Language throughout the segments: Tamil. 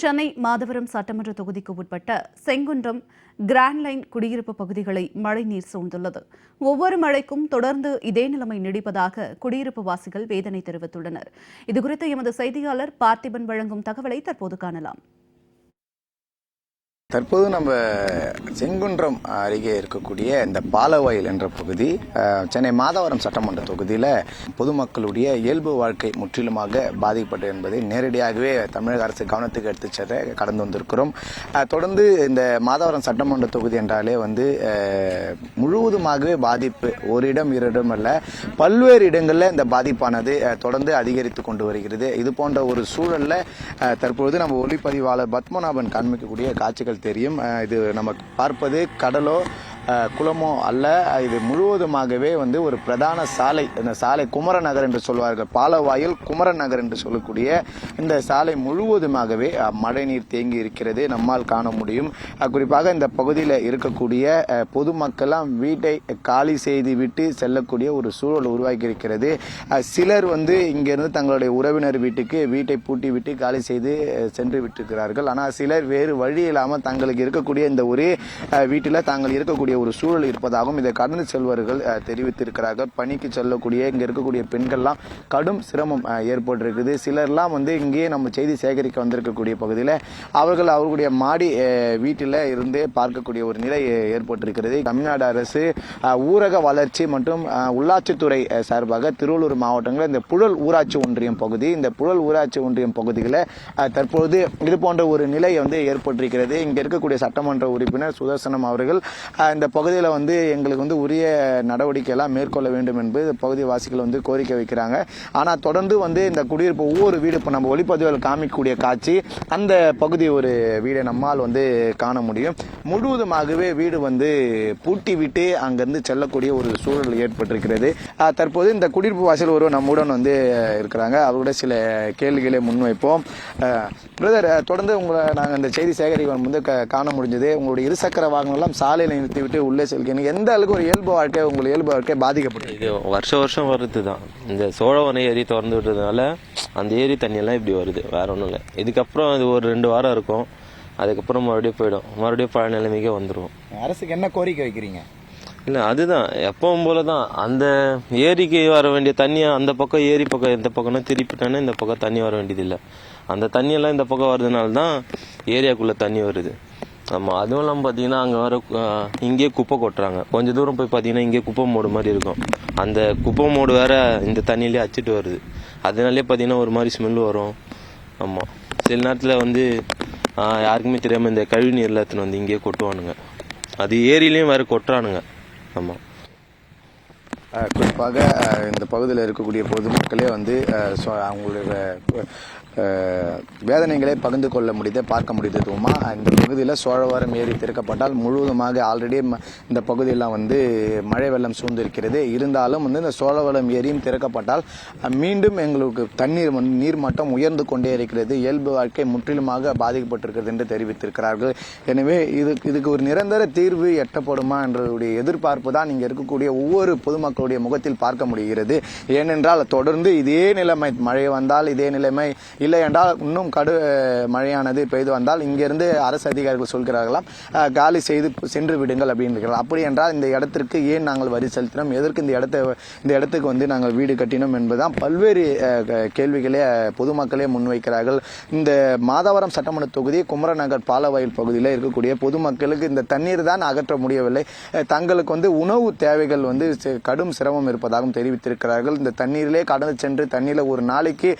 சென்னை மாதவரம் சட்டமன்ற தொகுதிக்கு உட்பட்ட செங்குன்றம் கிராண்ட் லைன் குடியிருப்பு பகுதிகளை மழைநீர் சூழ்ந்துள்ளது. ஒவ்வொரு மழைக்கும் தொடர்ந்து இதே நிலைமை நீடிப்பதாக குடியிருப்பு வாசிகள் வேதனை தெரிவித்துள்ளனர். இதுகுறித்து எமது செய்தியாளர் பார்த்திபன் வழங்கும் தகவலை தற்போது காணலாம். தற்போது நம்ம செங்குன்றம் அருகே இருக்கக்கூடிய இந்த பாலவயல் என்ற பகுதி சென்னை மாதவரம் சட்டமன்ற தொகுதியில் பொதுமக்களுடைய இயல்பு வாழ்க்கை முற்றிலுமாக பாதிக்கப்பட்டது என்பதை நேரடியாகவே தமிழக அரசு கவனத்துக்கு எடுத்து செல்ல கடந்து வந்திருக்கிறோம். தொடர்ந்து இந்த மாதவரம் சட்டமன்ற தொகுதி என்றாலே வந்து முழுவதுமாகவே பாதிப்பு ஒரு இடம் இரு இடம் அல்ல பல்வேறு இடங்களில் இந்த பாதிப்பானது தொடர்ந்து அதிகரித்து கொண்டு வருகிறது. இது போன்ற ஒரு சூழலில் தற்பொழுது நம்ம ஒளிப்பதிவாளர் பத்மநாபன் காண்பிக்கக்கூடிய காட்சிகள் தெரியும். இது நமக்கு பார்ப்பது கடலோ குளமோ அல்ல இது முழுவதுமாகவே வந்து ஒரு பிரதான சாலை இந்த சாலை குமரநகர் என்று சொல்வார்கள். பாலவாயில் குமரநகர் என்று சொல்லக்கூடிய இந்த சாலை முழுவதுமாகவே மழைநீர் தேங்கி இருக்கிறது நம்மால் காண முடியும். குறிப்பாக இந்த பகுதியில் இருக்கக்கூடிய பொதுமக்கள்லாம் வீட்டை காலி செய்து விட்டு செல்லக்கூடிய ஒரு சூழல் உருவாக்கி இருக்கிறது சிலர் வந்து இங்கிருந்து தங்களுடைய உறவினர் வீட்டுக்கு வீட்டை பூட்டி விட்டு காலி செய்து சென்று விட்டிருக்கிறார்கள். ஆனால் சிலர் வேறு வழி இல்லாமல் தங்களுக்கு இருக்கக்கூடிய இந்த ஒரே வீட்டில் தாங்கள் இருக்கக்கூடிய ஒரு சூழல் இருப்பதாகவும் இதை கடந்து செல்வர்கள் தெரிவித்திருக்கிறார்கள். பணிக்கு செல்லக்கூடிய இங்கே இருக்கக்கூடிய பெண்கள்லாம் கடும் சிரமம் ஏற்பட்டிருக்குது. சிலர்லாம் வந்து இங்கேயே நம்ம செய்தி சேகரிக்க வந்திருக்கக்கூடிய பகுதியில் அவர்கள் அவர்களுடைய மாடி வீட்டில் இருந்தே பார்க்கக்கூடிய ஒரு நிலை ஏற்பட்டிருக்கிறது. தமிழ்நாடு அரசு ஊரக வளர்ச்சி மற்றும் உள்ளாட்சித்துறை சார்பாக திருவள்ளூர் மாவட்டங்களில் இந்த புழல் ஊராட்சி ஒன்றியம் பகுதி இந்த புழல் ஊராட்சி ஒன்றியம் பகுதிகளில் தற்போது இது போன்ற ஒரு நிலை வந்து ஏற்பட்டிருக்கிறது. இங்கே இருக்கக்கூடிய சட்டமன்ற உறுப்பினர் சுதர்சனம் அவர்கள் இந்த இந்த பகுதியில் வந்து எங்களுக்கு வந்து உரிய நடவடிக்கை எல்லாம் மேற்கொள்ள வேண்டும் என்பது பகுதி வாசிகள் வந்து கோரிக்கை வைக்கிறாங்க. ஆனால் தொடர்ந்து வந்து இந்த குடியிருப்பு ஒவ்வொரு வீடு இப்போ நம்ம ஒளிப்பதிவில் காமிக்கக்கூடிய காட்சி அந்த பகுதி ஒரு வீடை நம்மால் வந்து காண முடியும். முழுவதுமாகவே வீடு வந்து பூட்டி விட்டு அங்கேருந்து செல்லக்கூடிய ஒரு சூழல் ஏற்பட்டிருக்கிறது. தற்போது இந்த குடியிருப்பு வாசல் ஒருவர் நம்முடன் வந்து இருக்கிறாங்க. அவரோட சில கேள்விகளை முன்வைப்போம். பிரதர் தொடர்ந்து உங்களை நாங்கள் இந்த செய்தி சேகரிக்க வந்து காண முடிஞ்சது. உங்களுடைய இருசக்கர வாகனம்லாம் சாலையில் நிறுத்தி விட்டு உள்ளே செல்கிறீங்க எந்த அளவுக்கு ஒரு இயல்பு வாழ்க்கை உங்கள் இயல்பு வாழ்க்கை பாதிக்கப்படுது இது வருஷம் வருஷம் வருது தான் இந்த சோழவனை ஏரி திறந்து விட்டதுனால அந்த ஏரி தண்ணியெல்லாம் இப்படி வருது. வேற ஒன்றும் இல்லை. இதுக்கப்புறம் இது ஒரு ரெண்டு வாரம் இருக்கும். அதுக்கப்புறம் மறுபடியும் போயிடும். மறுபடியும் பழைய நிலைமைக்கே வந்துடும் அரசுக்கு என்ன கோரிக்கை வைக்கிறீங்க? இல்லை அதுதான். எப்பவும் போல தான் அந்த ஏரிக்கு வர வேண்டிய தண்ணியை அந்த பக்கம் ஏரி பக்கம் எந்த பக்கம்னா திருப்பிட்டானே இந்த பக்கம் தண்ணி வர வேண்டியதில்லை. அந்த தண்ணியெல்லாம் இந்த பக்கம் வர்றதுனால தான் ஏரியாக்குள்ளே தண்ணி வருது. ஆமாம் அதுவும் இல்லாமல் பார்த்தீங்கன்னா அங்கே வர இங்கேயே குப்பை கொட்டுறாங்க. கொஞ்சம் தூரம் போய் பார்த்தீங்கன்னா இங்கே குப்பை மோடு மாதிரி இருக்கும். அந்த குப்பை மோடு வேறு இந்த தண்ணியிலே அச்சிட்டு வருது. அதனாலே பார்த்தீங்கன்னா ஒரு மாதிரி ஸ்மெல் வரும். ஆமாம் சில நேரத்தில் வந்து யாருக்குமே தெரியாமல் இந்த கழிவு நீர்ல எடுத்துன்னு வந்து இங்கேயே கொட்டுவானுங்க. அது ஏரியிலையும் வேறு கொட்டுறானுங்க. ஆமாம் குறிப்பாக இந்த பகுதியில் இருக்கக்கூடிய பொதுமக்களே வந்து அவங்களோட அவங்களுடைய வேதனைகளை பகிர்ந்து கொள்ள முடியுது பார்க்க முடியுதுமா இந்த பகுதியில் சோழவரம் ஏரி திறக்கப்பட்டால் முழுவதுமாக ஆல்ரெடி இந்த பகுதியெல்லாம் வந்து மழை வெள்ளம் சூழ்ந்திருக்கிறது. இருந்தாலும் வந்து இந்த சோழவரம் ஏரியும் திறக்கப்பட்டால் மீண்டும் எங்களுக்கு தண்ணீர் வந்து நீர் மட்டம் உயர்ந்து கொண்டே இருக்கிறது. இயல்பு வாழ்க்கை முற்றிலுமாக பாதிக்கப்பட்டிருக்கிறது என்று தெரிவித்திருக்கிறார்கள். எனவே இது இதுக்கு ஒரு நிரந்தர தீர்வு எட்டப்படுமா என்றதுடைய எதிர்பார்ப்பு தான் இங்கே இருக்கக்கூடிய ஒவ்வொரு பொதுமக்கள் மக்களுடைய முகத்தில் பார்க்க முடிகிறது. ஏனென்றால் தொடர்ந்து இதே நிலைமை மழை வந்தால் இதே நிலைமை இல்லை என்றால் இன்னும் கடு மழையானது பெய்து வந்தால் இங்கிருந்து அரசு அதிகாரிகள் சொல்கிறார்களாம் காலி செய்து சென்று விடுங்கள் அப்படின்னு அப்படி என்றால் இந்த இடத்திற்கு ஏன் நாங்கள் வரி செலுத்தினோம்? எதற்கு இந்த இடத்தை இந்த இடத்துக்கு வந்து நாங்கள் வீடு கட்டினோம் என்பதுதான் பல்வேறு க- கேள்விகளே பொதுமக்களே முன்வைக்கிறார்கள். இந்த மாதவரம் சட்டமன்ற தொகுதி குமரநகர் பாலவாயில் பகுதியில் இருக்கக்கூடிய பொதுமக்களுக்கு இந்த தண்ணீர் தான் அகற்ற முடியவில்லை. தங்களுக்கு வந்து உணவு தேவைகள் வந்து கடும் கடும் சிரமம் இருப்பதாகவும் தெரிவித்திருக்கிறார்கள். இந்த தண்ணீரிலே கடந்து சென்று தண்ணீரில் ஒரு நாளைக்கு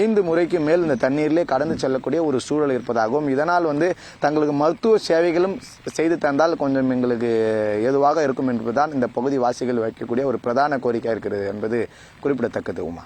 ஐந்து முறைக்கு மேல் இந்த தண்ணீரிலே கடந்து செல்லக்கூடிய ஒரு சூழல் இருப்பதாகவும் இதனால் வந்து தங்களுக்கு மருத்துவ சேவைகளும் செய்து தந்தால் கொஞ்சம் எங்களுக்கு ஏதுவாக இருக்கும் என்பதுதான் இந்த பகுதி வாசிகள் வைக்கக்கூடிய ஒரு பிரதான கோரிக்கை இருக்கிறது என்பது குறிப்பிடத்தக்கது உமா.